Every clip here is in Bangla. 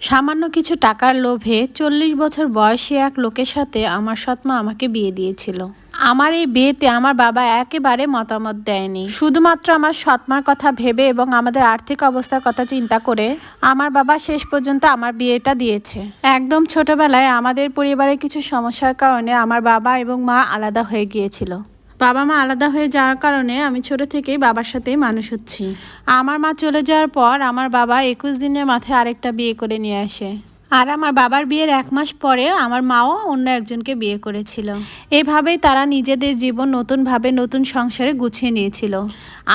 সামান্য কিছু টাকার লোভে চল্লিশ বছর বয়সী এক লোকের সাথে আমার সৎমা আমাকে বিয়ে দিয়েছিল। আমার এই বিয়েতে আমার বাবা একেবারে মতামত দেয়নি। শুধুমাত্র আমার সৎমার কথা ভেবে এবং আমাদের আর্থিক অবস্থার কথা চিন্তা করে আমার বাবা শেষ পর্যন্ত আমার বিয়েটা দিয়েছে। একদম ছোটবেলায় আমাদের পরিবারে কিছু সমস্যার কারণে আমার বাবা এবং মা আলাদা হয়ে গিয়েছিল। বাবা মা আলাদা হয়ে যাওয়ার কারণে আমি ছোট থেকেই বাবার সাথেই মানুষ হচ্ছি। আমার মা চলে যাওয়ার পর আমার বাবা একুশ দিনের মাথায় আরেকটা বিয়ে করে নিয়ে আসে। আর আমার বাবার বিয়ের এক মাস পরে আমার মাও অন্য একজনকে বিয়ে করেছিল। এভাবেই তারা নিজেদের জীবন নতুনভাবে নতুন সংসারে গুছিয়ে নিয়েছিল।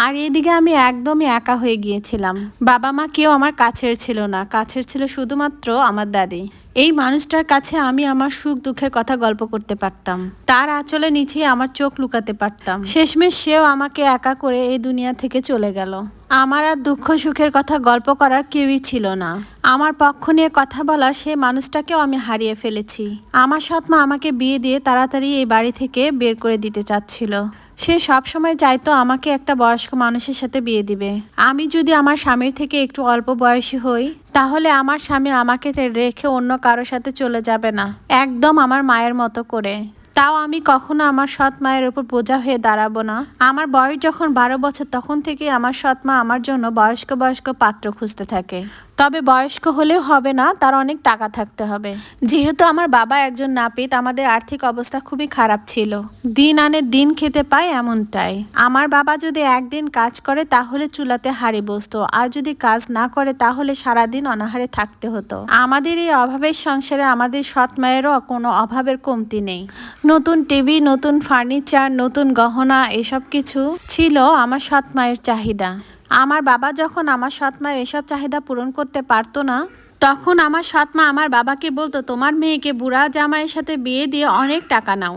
আর এদিকে আমি একদমই একা হয়ে গিয়েছিলাম। বাবা মা কেউ আমার কাছের ছিল না। কাছের ছিল শুধুমাত্র আমার দাদি। এই মানুষটার কাছে আমি আমার সুখ দুঃখের কথা গল্প করতে পারতাম। তার আঁচলে নিচে আমার চোখ লুকাতে পারতাম। শেষমেশ সেও আমাকে একা করে এই দুনিয়া থেকে চলে গেল। আমার আর দুঃখ সুখের কথা গল্প করার কেউই ছিল না। আমার পক্ষ নিয়ে কথা বলা সে মানুষটাকেও আমি হারিয়ে ফেলেছি। আমার সৎমা আমাকে বিয়ে দিয়ে তাড়াতাড়ি এই বাড়ি থেকে বের করে দিতে চাচ্ছিল। সে সব সময় চাইতো আমাকে একটা বয়স্ক মানুষের সাথে বিয়ে দিবে। আমি যদি আমার স্বামীর থেকে একটু অল্প বয়সী হই, তাহলে আমার স্বামী আমাকে রেখে অন্য কারোর সাথে চলে যাবে না। একদম আমার মায়ের মতো করে। তাও আমি কখনো আমার সৎ মায়ের উপর বোঝা হয়ে দাঁড়াবো না। আমার বয়স যখন বারো বছর, তখন থেকে আমার সৎ মা আমার জন্য বয়স্ক বয়স্ক পাত্র খুঁজতে থাকে। তবে বয়স্ক হলেও হবে না তার অনেক টাকা থাকতে হবে। যেহেতু আমার বাবা একজন নাপিত আমাদের আর্থিক অবস্থা খুবই খারাপ ছিল। দিন আনে দিন খেতে পায় এমনটাই। আমার বাবা যদি একদিন কাজ করে তাহলে চুলাতে হাড়ি বসতো। আর যদি কাজ না করে তাহলে সারাদিন অনাহারে থাকতে হতো। আমাদের এই অভাবের সংসারে আমাদের সৎ মায়েরও কোনো অভাবের কমতি নেই। নতুন টিভি নতুন ফার্নিচার নতুন গহনা এসব কিছু ছিল আমার সৎ মায়ের চাহিদা। আমার বাবা যখন আমার সৎ মায়ের এসব চাহিদা পূরণ করতে পারতো না, তখন আমার সৎ মা আমার বাবাকে বলতো, তোমার মেয়েকে বুড়া জামাইয়ের সাথে বিয়ে দিয়ে অনেক টাকা নাও।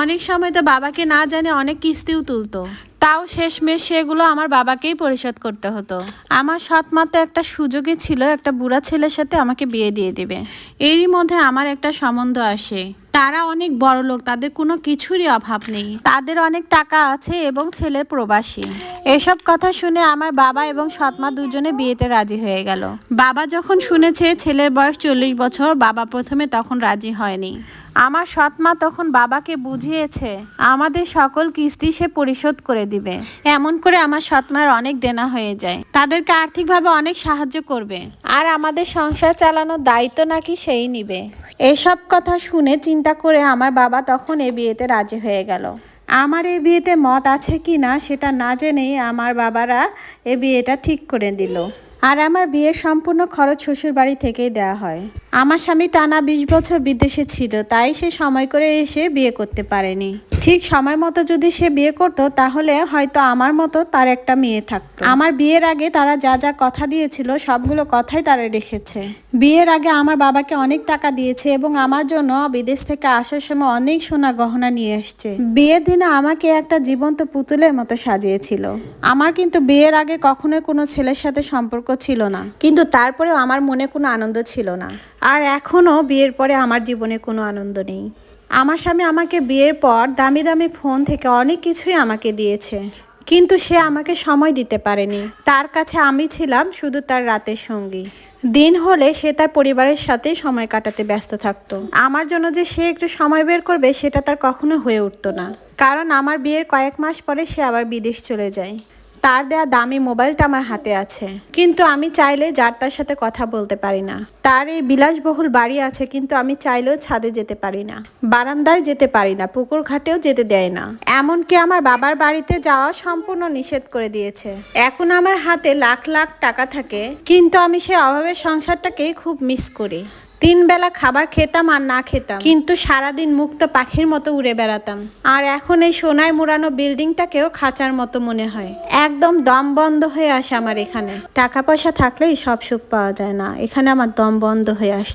অনেক সময় তো বাবাকে না জানে অনেক কিস্তিও তুলতো। তাও শেষমেশ সেগুলো আমার বাবাকেই পরিশোধ করতে হতো। আমার সৎ মা তো একটা সুযোগই ছিল, একটা বুড়া ছেলের সাথে আমাকে বিয়ে দিয়ে দিবে। এরই মধ্যে আমার একটা সম্বন্ধ আসে। তারা অনেক বড় লোক, তাদের কোনো কিছুরই অভাব নেই। তাদের অনেক টাকা আছে এবং ছেলে প্রবাসী। এসব কথা শুনে আমার বাবা এবং সৎমা দুজনে বিয়েতে রাজি হয়ে গেল। বাবা যখন শুনেছে ছেলের বয়স চল্লিশ বছর, বাবা প্রথমে তখন রাজি হয়নি। আমার সৎমা তখন বাবাকে বুঝিয়েছে, আমাদের সকল কিস্তি সে পরিশোধ করে দিবে। এমন করে আমার সৎমার অনেক দেনা হয়ে যায়। তাদেরকে আর্থিকভাবে অনেক সাহায্য করবে। আর আমাদের সংসার চালানোর দায়িত্ব নাকি সেই নিবে। এসব কথা শুনে চিন্তা করে আমার বাবা তখন এ বিয়েতে রাজি হয়ে গেল। আমার এই বিয়েতে মত আছে কি না সেটা না জেনেই আমার বাবারা এ বিয়েটা ঠিক করে দিল। আর আমার বিয়ের সম্পূর্ণ খরচ শ্বশুর বাড়ি থেকেই দেওয়া হয়। আমার স্বামী টানা বিশ বছর বিদেশে ছিল, তাই সে সময় করে এসে বিয়ে করতে পারেনি। ঠিক সময় মতো যদি সে বিয়ে করতো, তাহলে হয়তো আমার মতো তার একটা মেয়ে থাকতো। আমার বিয়ের আগে তারা যা যা কথা দিয়েছিল, সবগুলো কথাই তারা রেখেছে। বিয়ের আগে আমার বাবাকে অনেক টাকা দিয়েছে এবং আমার জন্য বিদেশ থেকে আসার সময় অনেক সোনা গহনা নিয়ে এসছে। বিয়ের দিনে আমাকে একটা জীবন্ত পুতুলের মতো সাজিয়েছিল। আমার কিন্তু বিয়ের আগে কখনোই কোনো ছেলের সাথে সম্পর্ক ছিল না। কিন্তু তারপরেও আমার মনে কোনো আনন্দ ছিল না। আর এখনও বিয়ের পরে আমার জীবনে কোনো আনন্দ নেই। আমার স্বামী আমাকে বিয়ের পর দামি দামি ফোন থেকে অনেক কিছুই আমাকে দিয়েছে। কিন্তু সে আমাকে সময় দিতে পারেনি। তার কাছে আমি ছিলাম শুধু তার রাতের সঙ্গী। দিন হলে সে তার পরিবারের সাথে সময় কাটাতে ব্যস্ত থাকতো। আমার জন্য যে সে একটু সময় বের করবে, সেটা তার কখনো হয়ে উঠতো না। কারণ আমার বিয়ের কয়েক মাস পরে সে আবার বিদেশ চলে যায়। তার দেয়া দামি মোবাইলটা আমার হাতে আছে। কিন্তু আমি চাইলে যার তার সাথে কথা বলতে পারি না। তার এই বিলাসবহুল বাড়ি আছে, কিন্তু আমি চাইলেও ছাদে যেতে পারি না। বারান্দায় যেতে পারি না, পুকুর ঘাটেও যেতে দেয় না। এমনকি আমার বাবার বাড়িতে যাওয়া সম্পূর্ণ নিষেধ করে দিয়েছে। এখন আমার হাতে লাখ লাখ টাকা থাকে, কিন্তু আমি সে অভাবের সংসারটাকেই খুব মিস করি। তিন বেলা খাবার খেতাম আর না খেতাম। কিন্তু সারাদিন মুক্ত পাখির মতো উড়ে বেড়াতাম। আর এখন এই সোনায় মোড়ানো বিল্ডিংটাকেও খাঁচার মতো মনে হয়। একদম দম বন্ধ হয়ে আসে আমার এখানে। টাকা পয়সা থাকলেই সব সুখ পাওয়া যায় না। এখানে আমার দম বন্ধ হয়ে আসছে